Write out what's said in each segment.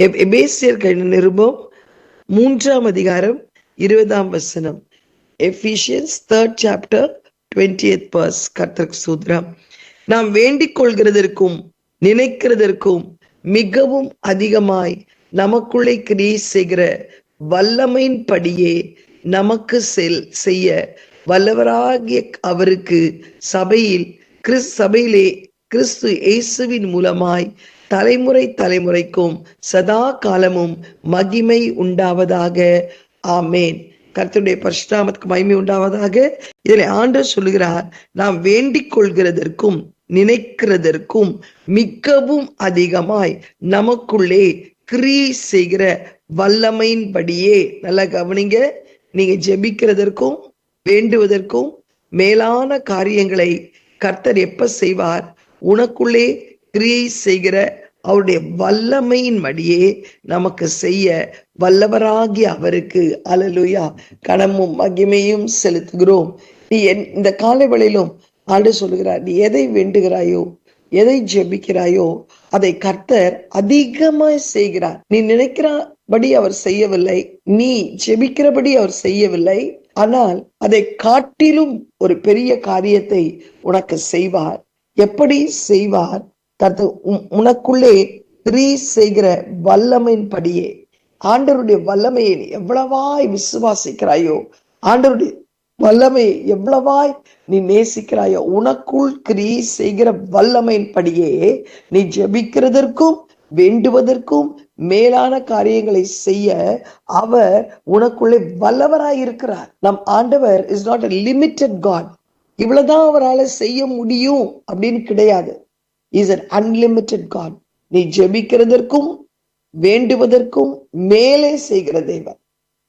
எபேசியர்கள் நிருபம் மூன்றாம் அதிகாரம் இருபதாம் வசனம். Ephesians third chapter twenty first கர்த்தருக்கு சூத்ரம் நாம் வேண்டிக் கொள்கிறதற்கும் நினைக்கிறதற்கும் மிகவும் அதிகமாய் நமக்குள்ளே கிரியை செய்கிற வல்லமையின் படியே நமக்கு செல் செய்ய வல்லவராகிய அவருக்கு சபையில் கிறிஸ் சபையிலே கிறிஸ்து இயேசுவின் மூலமாய் தலைமுறை தலைமுறைக்கும் சதா காலமும் மகிமை உண்டாவதாக. ஆமேன். கர்த்தருடைய பரிசுராமத்துக்கு மகிமை உண்டாவதாக. இதில் ஆண்டு சொல்லுகிறார் நாம் வேண்டிக் கொள்கிறதற்கும் நினைக்கிறதற்கும் மிகவும் அதிகமாய் நமக்குள்ளே கிரியை செய்கிற வல்லமையின்படியே. நல்லா கவனிங்க. நீங்க ஜெபிக்கிறதற்கும் வேண்டுவதற்கும் மேலான காரியங்களை கர்த்தர் எப்ப செய்வார்? உனக்குள்ளே கிரியை செய்கிற அவருடைய வல்லமையின் படியே நமக்கு செய்ய வல்லவராகிய அவருக்கு. அலலுயா. கனமும் மகிமையும் செலுத்துகிறோம். நீ என் இந்த காலைவெளியிலும் ஆண்டு சொல்லுகிறார் நீ எதை வேண்டுகிறாயோ எதை ஜெபிக்கிறாயோ அதை கர்த்தர் அதிகமாய் செய்கிறார். நீ நினைக்கிறபடி அவர் செய்யவில்லை. நீ ஜெபிக்கிறபடி அவர் செய்யவில்லை. ஆனால் அதை காட்டிலும் ஒரு பெரிய காரியத்தை உனக்கு செய்வார். எப்படி செய்வார்? கர்த்த உனக்குள்ளே கிரி செய்கிற வல்லமையின் படியே. ஆண்டருடைய வல்லமையை எவ்வளவாய் விசுவாசிக்கிறாயோ ஆண்டருடைய வல்லமையை எவ்வளவாய் நீ நேசிக்கிறாயோ உனக்குள் கிரி செய்கிற வல்லமையின்படியே நீ ஜெபிக்கிறதற்கும் வேண்டுவதற்கும் மேலான காரியங்களை செய்ய அவர் உனக்குள்ளே வல்லவராய் இருக்கிறார். நம் ஆண்டவர் is not a limited God இவ்வளவுதான் அவரால் செய்ய முடியும் அப்படின்னு கிடையாது. இஸ் அன் அன்லிமிட்டெட் காட் நீ ஜெபிக்கிறதற்கும் வேண்டுவதற்கும் மேலே செய்கிற தேவன்.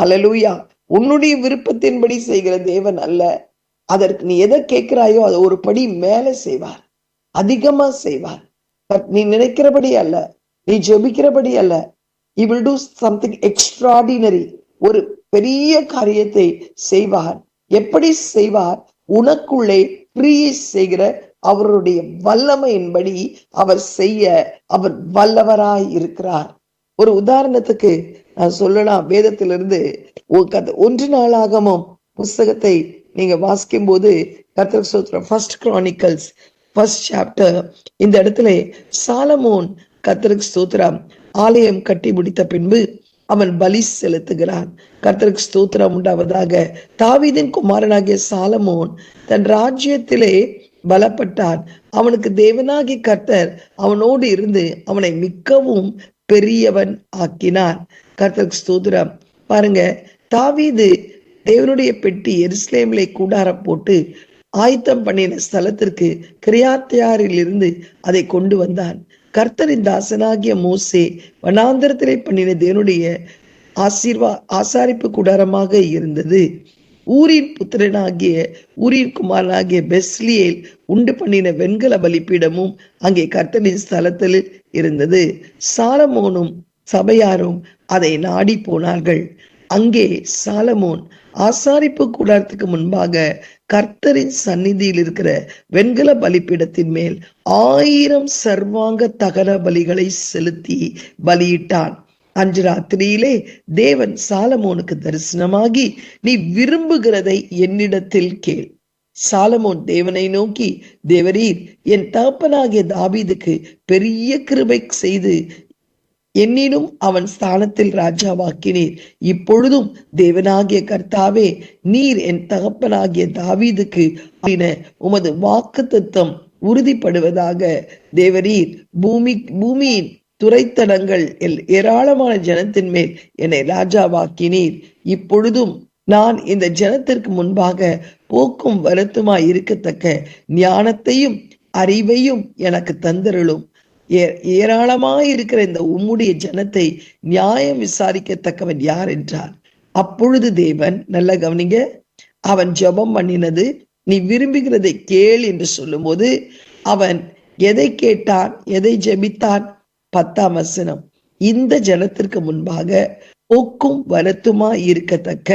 அலலூயா உன்னுடைய விருப்பத்தின்படி செய்கிற தேவன் அல்ல. அதற்கு நீ எதை கேட்கிறாயோ அதை ஒரு படி மேலே செய்வார். அதிகமா செய்வார். பட் நீ நினைக்கிறபடி அல்ல. நீ ஜெபிக்கிறபடி அல்ல. He will do something extraordinary ஒரு பெரிய காரியத்தை செய்வார். எப்படி செய்வார்? உனக்குள்ளே கிரியேட் செய்கிற அவருடைய வல்லமையின்படி அவர் செய்ய அவர் வல்லவராய் இருக்கிறார். ஒரு உதாரணத்துக்கு நான் சொல்லலாம். வேதத்திலிருந்து ஒன்று நாளாகமும் புஸ்தகத்தை நீங்க வாசிக்கும் போது கத்திர சோத்திரம் ஃபர்ஸ்ட் கிரானிக்கல்ஸ் ஃபர்ஸ்ட் சாப்டர் இந்த இடத்துல சாலமோன் கத்திரக் ஸ்தோத்திரம் ஆலயம் கட்டி முடித்த பின்பு அவன் பலி செலுத்துகிறான். கர்த்தருக்கு ஸ்தோத்திரம் உண்டாவதாக தாவீதின் குமாரனாகிய சாலமோன் தன் ராஜ்யத்திலே பலப்பட்டான் அவனுக்கு தேவனாகி கர்த்தர் அவனோடு இருந்து அவனை மிக்கவும் பெரியவன் ஆக்கினார். கர்த்தர் ஸ்தோத்திரம். பாருங்க தாவீது தேவனுடைய பெட்டி எருசலேமிலே கூடார போட்டு ஆயத்தம் பண்ணின ஸ்தலத்திற்கு கிரியாத்தியாரில் இருந்து அதை கொண்டு வந்தான். கர்த்தரின் தாசனாகிய மோசே வனாந்திரத்திலே பண்ணின தேவனுடைய ஆசீர்வா ஆசாரிப்பு கூடாரமாக இருந்தது. ஊரின் புத்திரனாகிய ஊரின் குமாரனாகிய பெஸ்லியேல் உண்டு பண்ணின வெண்கல பலிப்பீடமும் அங்கே கர்த்தனின் ஸ்தலத்தில் இருந்தது. சாலமோனும் சபையாரும் அதை நாடி போனார்கள். அங்கே சாலமோன் ஆசாரிப்பு கூடாரத்துக்கு முன்பாக கர்த்தரின் சந்நிதியில் இருக்கிற வெண்கல பலிப்பீடத்தின் மேல் ஆயிரம் சர்வாங்க தகர பலிகளை செலுத்தி பலியிட்டான். அன்று ராத்திரியிலே தேவன் சாலமோனுக்கு தரிசனமாகி நீ விரும்புகிறதை என்னிடத்தில் கேள். சாலமோன் தேவனை நோக்கி தேவரீர் என் தகப்பனாகிய தாபீதுக்கு பெரிய கிருபை செய்து என்னினும் அவன் ஸ்தானத்தில் ராஜாவாக்கினீர். இப்பொழுதும் தேவனாகிய கர்த்தாவே நீர் என் தகப்பனாகிய தாவீதுக்கு உமது வாக்கு தத்துவம் உறுதிப்படுவதாக. தேவரீர் பூமி பூமியின் துறைத்தடங்கள் ஏராளமான ஜனத்தின் மேல் என்னை ராஜாவாக்கினீர். இப்பொழுதும் நான் இந்த ஜனத்திற்கு முன்பாக போக்கும் வருத்தமாய் இருக்கத்தக்க ஞானத்தையும் அறிவையும் எனக்கு தந்தருளும். ஏராளமாய் இருக்கிற இந்த உம்முடைய ஜனத்தை நியாயம் விசாரிக்கத்தக்கவன் யார் என்றார். அப்பொழுது தேவன் நல்ல கவனிங்க அவன் ஜபம் பண்ணினது நீ விரும்புகிறதை கேள் என்று சொல்லும்போது அவன் எதை கேட்டான் எதை ஜெபித்தான் பத்தாம் வசனம். இந்த ஜனத்திற்கு முன்பாக போக்கும் வரத்துமா இருக்கத்தக்க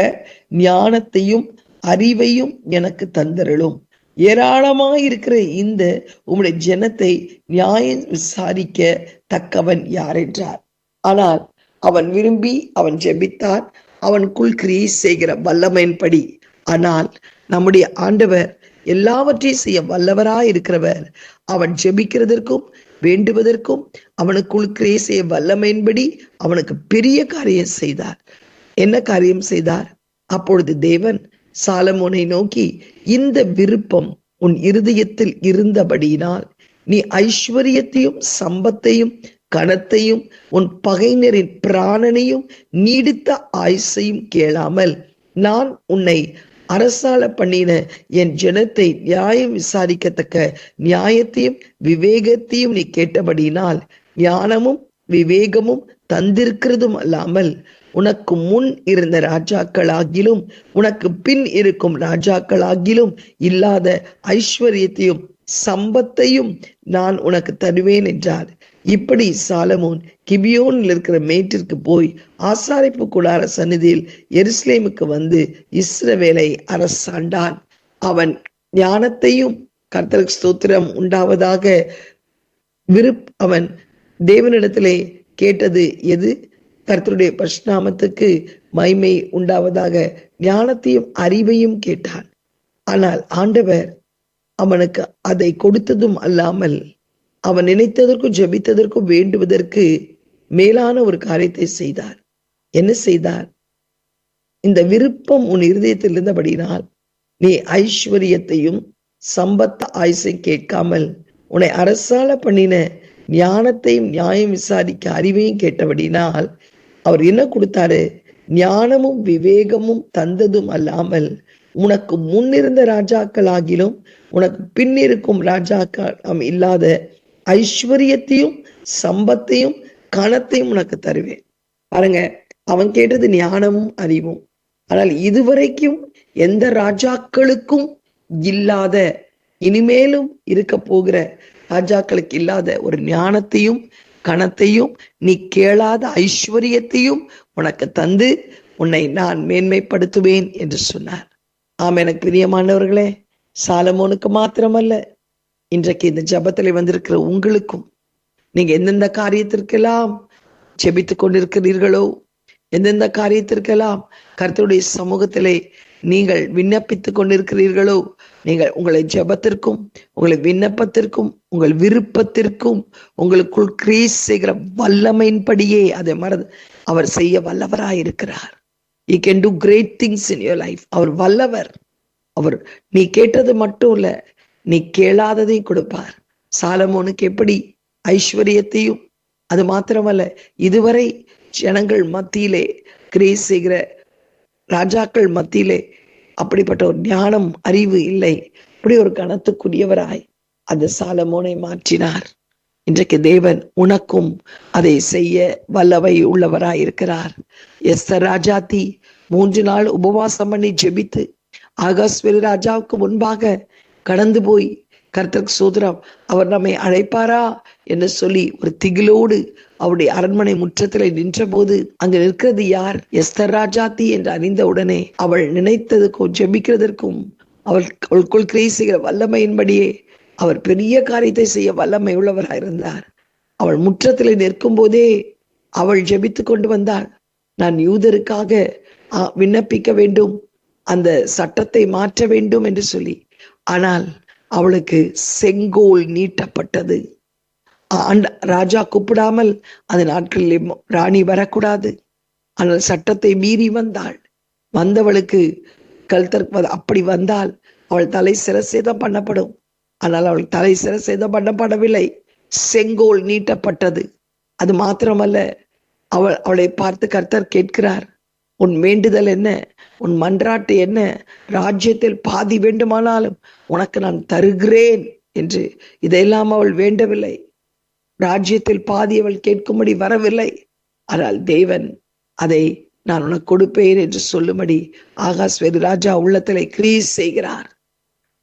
ஞானத்தையும் அறிவையும் எனக்கு தந்தருளும். ஏராளமா இருக்கிற இந்த உம்முடைய ஜனத்தை நியாயம் விசாரிக்க தக்கவன் யார் என்றார் ஆனால் அவன் விரும்பி அவன் ஜெபித்தான். அவனுக்குள் கிரியை செய்கிற வல்லமையின்படி. ஆனால் நம்முடைய ஆண்டவர் எல்லாவற்றையும் செய்ய வல்லவராய் இருக்கிறவர் அவன் ஜெபிக்கிறதற்கும் வேண்டுவதற்கும் அவனுக்குள் கிரேசிய வல்லமையின்படி அவனுக்கு பெரிய காரியம் செய்தார். என்ன காரியம் செய்தார்? அப்பொழுது தேவன் சாலமோனை நோக்கி இந்த விருப்பம் உன் இருதயத்தில் இருந்தபடியினால் நீ ஐஸ்வர்யத்தையும் சம்பத்தையும் கணத்தையும் உன் பகைஞரின் பிராணனையும் நீடித்த ஆயுசையும் கேளாமல் நான் உன்னை அரசால பண்ணின என் ஜனத்தை நியாயம் விசாரிக்கத்தக்க நியாயத்தையும் விவேகத்தையும் நீ கேட்டபடினால் ஞானமும் விவேகமும் தந்திருக்கிறதும் அல்லாமல் உனக்கு முன் இருந்த ராஜாக்களாகிலும் உனக்கு பின் இருக்கும் ராஜாக்களாகிலும் இல்லாத ஐஸ்வர்யத்தையும் சம்பத்தையும் நான் உனக்கு தருவேன் என்றார். இப்படி சாலமோன் கிபியோனில் இருக்கிற மேட்டிற்கு போய் ஆசாரிப்பு கூடார சந்நிதியில் எருசலேமுக்கு வந்து இஸ்ரவேலை அரசாண்டான். அவன் ஞானத்தையும் கர்த்தருக்கு ஸ்தோத்திரம் உண்டாவதாக விருப் அவன் தேவனிடத்திலே கேட்டது எது? கர்த்தருடைய பஷ்நாமத்துக்கு மைமை உண்டாவதாக ஞானத்தையும் அறிவையும் கேட்டான். ஆனால் ஆண்டவர் அவனுக்கு அதை கொடுத்ததும் அல்லாமல் அவன் நினைத்ததற்கும் ஜபித்ததற்கும் வேண்டுவதற்கு மேலான ஒரு காரியத்தை செய்தார். என்ன செய்தார்? இந்த விருப்பம் உன் இருதயத்தில் இருந்தபடினால் நீ ஐஸ்வர்யத்தையும் சம்பத்த ஆயுசை கேட்காமல் உன்னை அரசால பண்ணின ஞானத்தையும் நியாயம் விசாரிக்க அறிவையும் கேட்டபடினால் அவர் என்ன கொடுத்தாரு? ஞானமும் விவேகமும் தந்ததும் அல்லாமல் உனக்கு முன்னிருந்த ராஜாக்கள் ஆகிலும் உனக்கு பின்னிருக்கும் ராஜாக்கள் இல்லாத ஐஸ்வர்யத்தையும் சம்பத்தையும் கணத்தையும் உனக்கு தருவேன். பாருங்க அவன் கேட்டது ஞானமும் அறிவும். ஆனால் இதுவரைக்கும் எந்த ராஜாக்களுக்கும் இல்லாத இனிமேலும் இருக்க போகிற ராஜாக்களுக்கு இல்லாத ஒரு ஞானத்தையும் கணத்தையும் நீ கேளாத ஐஸ்வர்யத்தையும் உனக்கு தந்து உன்னை நான் மேன்மைப்படுத்துவேன் என்று சொன்னார். ஆம் எனக்கு பிரியமானவர்களே சாலமோனுக்கு மாத்திரமல்ல இன்றைக்கு இந்த ஜபத்தில் வந்திருக்கிற உங்களுக்கும் நீங்க எந்தெந்த காரியத்திற்கெல்லாம் ஜெபித்து கொண்டிருக்கிறீர்களோ எந்தெந்த காரியத்திற்கெல்லாம் கருத்துடைய சமூகத்திலே நீங்கள் விண்ணப்பித்துக் கொண்டிருக்கிறீர்களோ நீங்கள் உங்களை ஜெபத்திற்கும் உங்களை விண்ணப்பத்திற்கும் உங்கள் விருப்பத்திற்கும் உங்களுக்குள் கிரீஸ் செய்கிற வல்லமையின்படியே அதை மறந்து அவர் செய்ய வல்லவராயிருக்கிறார் you can do great things in your life அவர் வல்லவர். அவர் நீ கேட்டது மட்டும் இல்ல நீ கேளாததையும் கொடுப்பார். சாலமோனுக்கு எப்படி? ஐஸ்வர்யத்தையும். அது மாத்திரமல்ல இதுவரை ஜனங்கள் மத்தியிலே கிரேஸ் செய்கிற ராஜாக்கள் மத்தியிலே அப்படிப்பட்ட ஒரு ஞானம் அறிவு இல்லை. இப்படி ஒரு கணத்துக்குரியவராய் அந்த சாலமோனை மாற்றினார். இன்றைக்கு தேவன் உனக்கும் அதை செய்ய வல்லவை உள்ளவராய் இருக்கிறார். எஸ்தர் ராஜாத்தி மூன்று நாள் உபவாசம் பண்ணி ஜெபித்து ஆகாஸ்வரி ராஜாவுக்கு முன்பாக கடந்து போய் கர்த்தர் சோதரம் அவர் நம்மை அழைப்பாரா என்று சொல்லி ஒரு திகிலோடு அவருடைய அரண்மனை முற்றத்தில் நின்றபோது அங்கு நிற்கிறது யார்? எஸ்தர் ராஜாத்தி என்று அறிந்த உடனே அவள் நினைத்ததுக்கும் ஜெபிக்கிறதற்கும் அவள் அவளுக்குள் கிரை வல்லமையின்படியே அவர் பெரிய காரியத்தை செய்ய வல்லமை உள்ளவராக இருந்தார். அவள் முற்றத்தில் நிற்கும் போதே அவள் ஜெபித்து கொண்டு வந்தாள். நான் யூதருக்காக விண்ணப்பிக்க வேண்டும் அந்த சட்டத்தை மாற்ற வேண்டும் என்று சொல்லி ஆனால் அவளுக்கு செங்கோல் நீட்டப்பட்டது. ராஜா கூப்பிடாமல் அந்த நாட்களில் ராணி வரக்கூடாது. ஆனால் சட்டத்தை மீறி வந்தாள். வந்தவளுக்கு கல்தர் அப்படி வந்தால் அவள் தலை சிரசேதம் பண்ணப்படும். ஆனால் அவள் தலை சிரசேதம் பண்ணப்படவில்லை. செங்கோல் நீட்டப்பட்டது. அது மாத்திரமல்ல அவள் அவளை பார்த்து கர்த்தர் கேட்கிறார். உன் வேண்டுதல் என்ன? உன் மன்றாட்டு என்ன? ராஜ்யத்தில் பாதி வேண்டுமானாலும் உனக்கு நான் தருகிறேன் என்று இதையெல்லாம் அவள் வேண்டவில்லை. ராஜ்யத்தில் பாதி அவள் கேட்கும்படி வரவில்லை. ஆனால் தேவன் அதை நான் உனக்கு கொடுப்பேன் என்று சொல்லும்படி ஆகாஷ் வேறு ராஜா உள்ளத்திலே கிரீஸ் செய்கிறார்.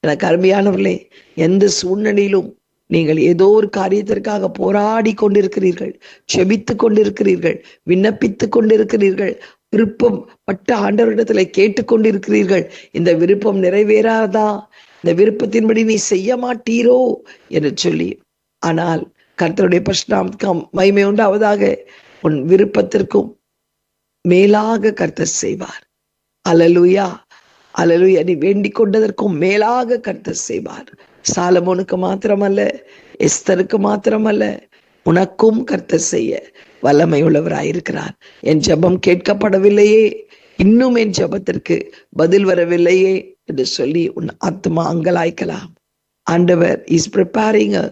எனக்கு அருமையானவர்களே எந்த சூழ்நிலையிலும் நீங்கள் ஏதோ ஒரு காரியத்திற்காக போராடி கொண்டிருக்கிறீர்கள் செபித்து கொண்டிருக்கிறீர்கள் விண்ணப்பித்து கொண்டிருக்கிறீர்கள் விருப்பம் பட்ட ஆண்டவரிடத்துல கேட்டுக்கொண்டிருக்கிறீர்கள். இந்த விருப்பம் நிறைவேறாதா? இந்த விருப்பத்தின்படி நீ செய்ய மாட்டீரோ? என்று சொல்லி ஆனால் கர்த்தருடைய பஷ்டாம் மைமை உண்டாவதாக உன் விருப்பத்திற்கும் மேலாக கர்த்தர் செய்வார். அலலுயா அலலுயா நீ வேண்டிக் கொண்டதற்கும் மேலாக கர்த்தர் செய்வார். சாலமோனுக்கு மாத்திரமல்ல எஸ்தருக்கு மாத்திரமல்ல உனக்கும் கர்த்தர் செய்ய. வல்லமை உள்ளவராயிருக்கிறார் என் ஜெபம் கேட்கப்படவில்லையே. இன்னும் என் ஜெபத்திற்கு பதில் வரவில்லையே என்று சொல்லி உன் ஆத்மா அங்கலாய்க்கலாம். ஆண்டவர் is preparing a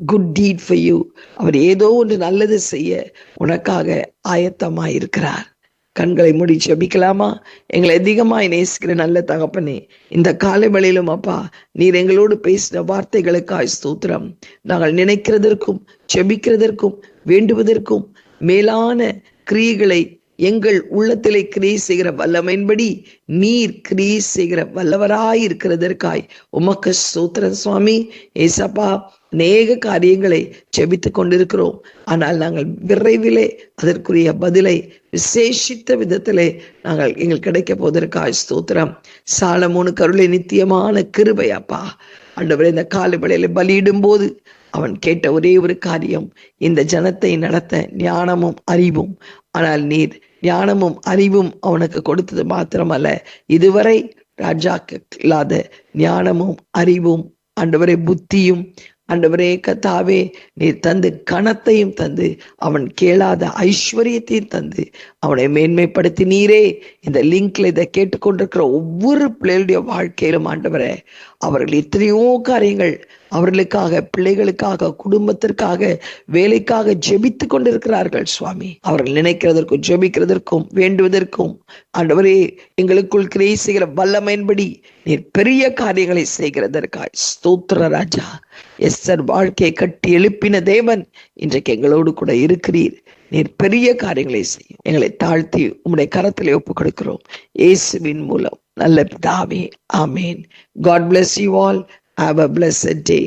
good deed for you அவர் ஏதோ ஒன்று நல்லது செய்ய உனக்காக ஆயத்தமாயிருக்கிறார். கண்களை மூடி ஜபிக்கலாமா? எங்களை அதிகமாய் நேசிக்கிற நல்ல தகப்பனே இந்த காலை வழியிலும் அப்பா நீர் எங்களோடு பேசின வார்த்தைகளுக்காய் ஸ்தோத்திரம். நாங்கள் நினைக்கிறதற்கும் ஜபிக்கிறதற்கும் வேண்டுவதற்கும் மேலான கிரியைகளை எங்கள் உள்ளத்திலே கிரியை செய்கிற வல்லமையின்படி நீர் கிரியை செய்கிற வல்லவராய் இருக்கிறதற்காய் உமக்கு சூத்திரன் சுவாமி. ஏசப்பா அநேக காரியங்களை செபித்து கொண்டிருக்கிறோம். ஆனால் நாங்கள் விரைவிலே அதற்குரிய பதிலை விசேஷித்த விதத்திலே நாங்கள் எங்கள் கிடைக்க போவதற்காய் ஸ்தோத்திரம். சாலமோனு கருளை நித்தியமான கிருபையாப்பா அப்பா. இந்த காலை வேளையில பலியிடும் போது அவன் கேட்ட ஒரே ஒரு காரியம். இந்த ஜனத்தை நடத்த ஞானமும் அறிவும். ஆனால் நீர் ஞானமும் அறிவும் அவனுக்கு கொடுத்தது மாத்திரமல்ல. இதுவரை ராஜாக்கு இல்லாத ஞானமும் அறிவும் ஆண்டவரே புத்தியும் அண்டவரே கத்தாவே நீர் தந்து கணத்தையும் தந்து அவன் கேளாத ஐஸ்வர்யத்தையும் தந்து அவனை மேன்மைப்படுத்தி நீரே. இந்த லிங்க்ல இதை கேட்டுக்கொண்டிருக்கிற ஒவ்வொரு பிள்ளைகளுடைய வாழ்க்கையிலும் ஆண்டவரே அவர்கள் எத்தனையோ காரியங்கள் அவர்களுக்காக பிள்ளைகளுக்காக குடும்பத்திற்காக வேலைக்காக ஜெபித்து கொண்டிருக்கிறார்கள் சுவாமி. அவர்கள் நினைக்கிறதற்கும் ஜெபிக்கிறதற்கும் வேண்டுவதற்கும் ஆண்டவரே எங்களுக்குள் கிரியை செய்கிற வல்லமையின்படி நீர் பெரிய காரியங்களை செய்கிறதற்காய் ஸ்தோத்திர ராஜா. எஸ்தர் வாழ்க்கையை கட்டி எழுப்பின தேவன் இன்றைக்கு எங்களோடு கூட இருக்கிறீர். நீர் பெரிய காரியங்களை செய்யும். எங்களை தாழ்த்தி உம்முடைய கரத்திலே ஒப்புக் கொடுக்கிறோம். இயேசுவின் மூலம். நல்ல பிதாவே ஆமேன். God bless you all have a blessed day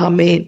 amen